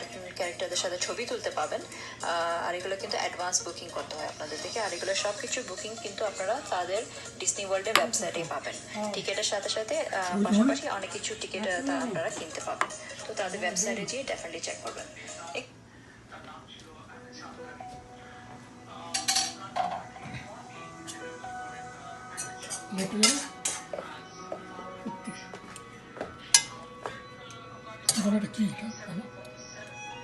Cartoon ক্যারেক্টারদের সাথে ছবি তুলতে পাবেন। আর এগুলো কিন্তু অ্যাডভান্স বুকিং করতে হয় আপনাদের থেকে। আর এগুলো সব কিছু বুকিং কিন্তু আপনারা তাদের ডিসনি ওয়ার্ল্ডের ওয়েবসাইটে পাবেন। টিকিটের সাথে সাথে পাশাপাশি অনেক কিছু টিকিট আপনারা কিনতে পাবেন। তো তাদের ওয়েবসাইটে গিয়ে ডেফিনেটলি চেক করবেন। কি?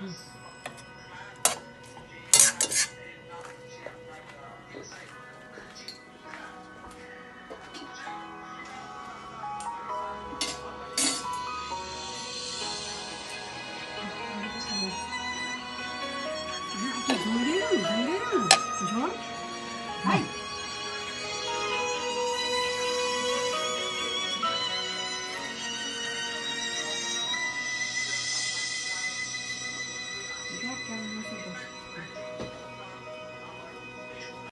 嗯 aquela é nossa